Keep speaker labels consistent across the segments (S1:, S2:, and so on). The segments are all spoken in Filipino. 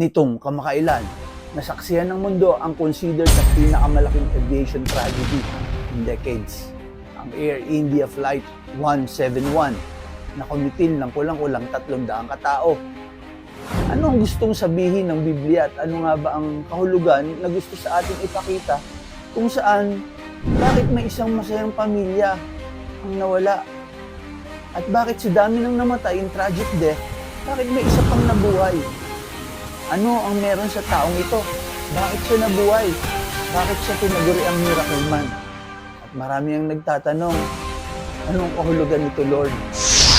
S1: nitong kamakailan. Nasaksihan ng mundo ang considered na pinakamalaking aviation tragedy in decades. Ang Air India Flight 171 na kumitil ng kulang-kulang 300 katao. Ano ang gustong sabihin ng Biblia at ano nga ba ang kahulugan na gusto sa ating ipakita kung saan bakit may isang masayang pamilya ang nawala at bakit sa dami ng namatay in tragic death, bakit may isa pang nabuhay? Ano ang meron sa taong ito? Bakit siya nabuhay? Bakit siya tinaguri ang miracle man? At marami ang nagtatanong, anong kahulugan nito, Lord?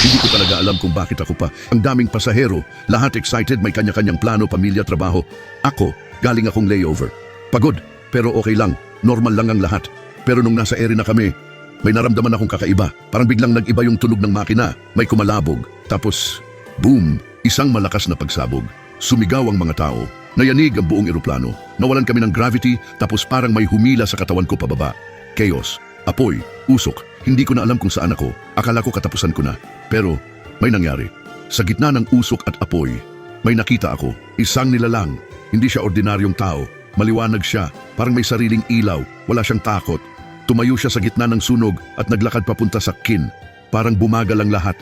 S2: Hindi ko talaga alam kung bakit ako pa. Ang daming pasahero, lahat excited, may kanya-kanyang plano, pamilya, trabaho. Ako, galing akong layover. Pagod, pero okay lang. Normal lang ang lahat. Pero nung nasa ere na kami, may naramdaman akong kakaiba. Parang biglang nag-iba yung tunog ng makina. May kumalabog. Tapos, boom, isang malakas na pagsabog. Sumigaw ang mga tao. Nayanig ang buong eroplano. Nawalan kami ng gravity, tapos parang may humila sa katawan ko pababa. Chaos, apoy, usok. Hindi ko na alam kung saan ako. Akala ko katapusan ko na. Pero may nangyari. Sa gitna ng usok at apoy, may nakita ako. Isang nilalang. Hindi siya ordinaryong tao. Maliwanag siya. Parang may sariling ilaw. Wala siyang takot. Tumayo siya sa gitna ng sunog at naglakad papunta sa kin. Parang bumagal ang lahat.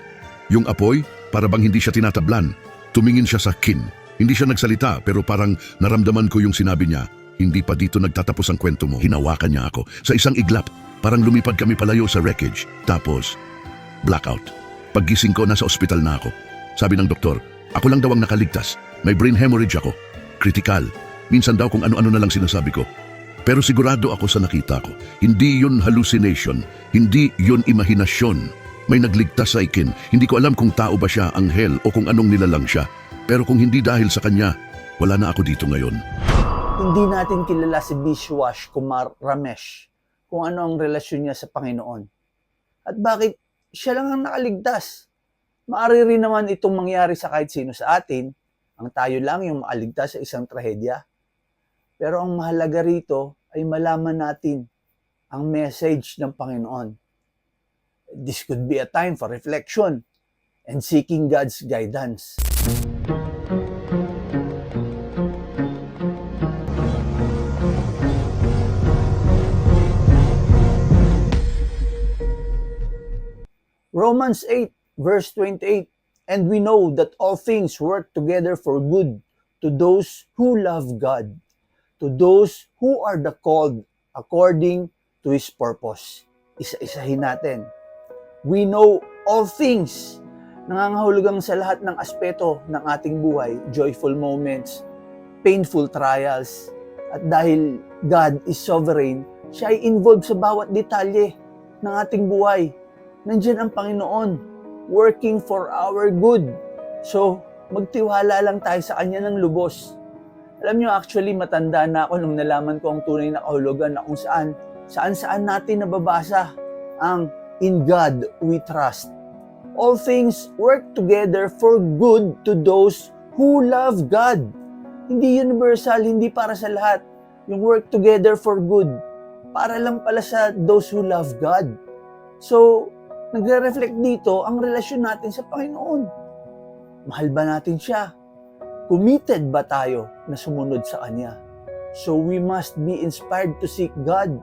S2: Yung apoy, para bang hindi siya tinatablan. Tumingin siya sa kin. Hindi siya nagsalita pero parang naramdaman ko yung sinabi niya. Hindi pa dito nagtatapos ang kwento mo. Hinawakan niya ako. Sa isang iglap, parang lumipad kami palayo sa wreckage. Tapos, blackout. Paggising ko, nasa ospital na ako. Sabi ng doktor, ako lang daw ang nakaligtas. May brain hemorrhage ako. Critical. Minsan daw kung ano-ano na lang sinasabi ko. Pero sigurado ako sa nakita ko. Hindi yun hallucination. Hindi yun imahinasyon. May nagligtas sa ikin. Hindi ko alam kung tao ba siya, anghel, o kung anong nilalang siya. Pero kung hindi dahil sa kanya, wala na ako dito ngayon.
S1: Hindi natin kilala si Bishwash Kumar Ramesh kung ano ang relasyon niya sa Panginoon. At bakit siya lang ang nakaligtas? Maari rin naman itong mangyari sa kahit sino sa atin, ang tayo lang yung makaligtas sa isang trahedya. Pero ang mahalaga rito ay malaman natin ang message ng Panginoon. This could be a time for reflection and seeking God's guidance. Romans 8, verse 28. And we know that all things work together for good to those who love God, to those who are the called according to His purpose. Isa-isahin natin. We know all things. Nangangahulugang sa lahat ng aspeto ng ating buhay, joyful moments, painful trials, at dahil God is sovereign, siya ay involved sa bawat detalye ng ating buhay. Nandiyan ang Panginoon, working for our good. So, magtiwala lang tayo sa Kanya ng lubos. Alam nyo, actually, matanda na ako nung nalaman ko ang tunay na kahulugan na kung saan, saan-saan natin nababasa ang In God We Trust. All things work together for good to those who love God. Hindi universal, hindi para sa lahat. Yung work together for good. Para lang pala sa those who love God. So, nagre-reflect dito ang relasyon natin sa Panginoon. Mahal ba natin siya? Committed ba tayo na sumunod sa Kanya? So we must be inspired to seek God.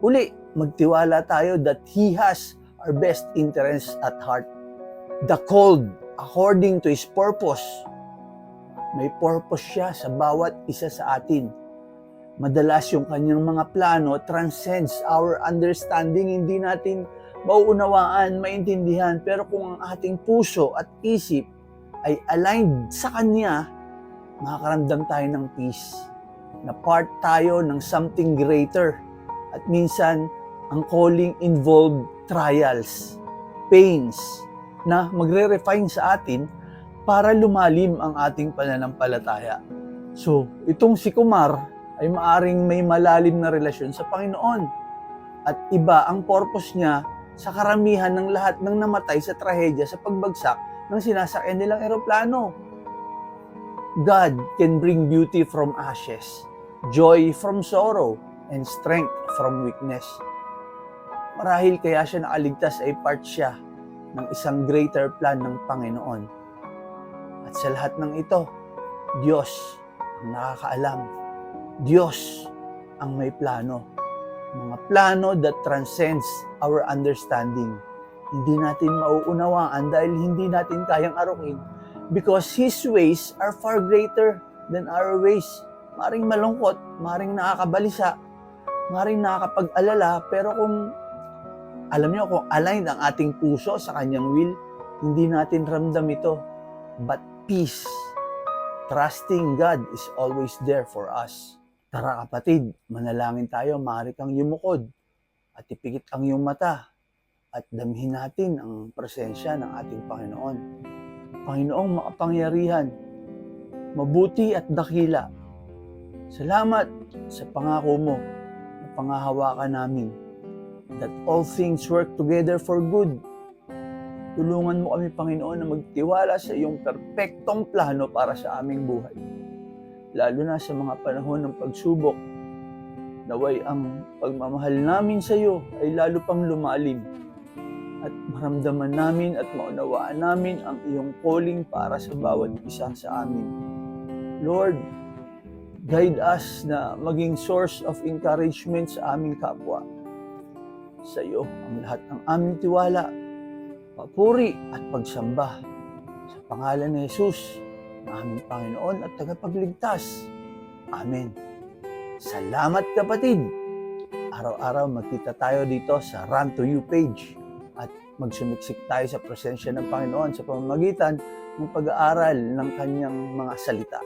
S1: Uli, magtiwala tayo that He has our best interests at heart. The called according to His purpose. May purpose siya sa bawat isa sa atin. Madalas yung kanyang mga plano transcends our understanding. Hindi natin mauunawaan, maintindihan. Pero kung ang ating puso at isip ay aligned sa Kanya, makakaramdam tayo ng peace. Na part tayo ng something greater. At minsan, ang calling involved trials, pains, na magre-refine sa atin para lumalim ang ating pananampalataya. So, itong si Kumar ay maaring may malalim na relasyon sa Panginoon. At iba ang purpose niya sa karamihan ng lahat ng namatay sa trahedya sa pagbagsak ng sinasakyan nilang eroplano. God can bring beauty from ashes, joy from sorrow, and strength from weakness. Marahil kaya siya nakaligtas ay part siya ng isang greater plan ng Panginoon. At sa lahat ng ito, Diyos ang nakakaalam. Diyos ang may plano. Mga plano that transcends our understanding. Hindi natin mauunawaan dahil hindi natin kayang arukin because His ways are far greater than our ways. Maring malungkot, maring nakakabalisa, maring nakakapag-alala, pero kung alam niyo kung aligned ang ating puso sa kanyang will, hindi natin ramdam ito. But peace, trusting God is always there for us. Tara kapatid, manalangin tayo, maaari kang yumukod at ipikit ang iyong mata at damhin natin ang presensya ng ating Panginoon. Panginoong makapangyarihan, mabuti at dakila. Salamat sa pangako mo na pangahawakan namin that all things work together for good. Tulungan mo kami, Panginoon, na magtiwala sa iyong perpektong plano para sa aming buhay. Lalo na sa mga panahon ng pagsubok, naway ang pagmamahal namin sa iyo ay lalo pang lumalim. At maramdaman namin at maunawaan namin ang iyong calling para sa bawat isa sa amin. Lord, guide us na maging source of encouragement sa aming kapwa. Sa iyo ang lahat ng aming tiwala, papuri at pagsamba. Sa pangalan ni Jesus, na aming Panginoon at tagapagligtas. Amen. Salamat kapatid! Araw-araw magkita tayo dito sa Run to You page at magsumiksik tayo sa presensya ng Panginoon sa pamamagitan ng pag-aaral ng kanyang mga salita.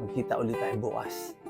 S1: Magkita ulit tayo bukas.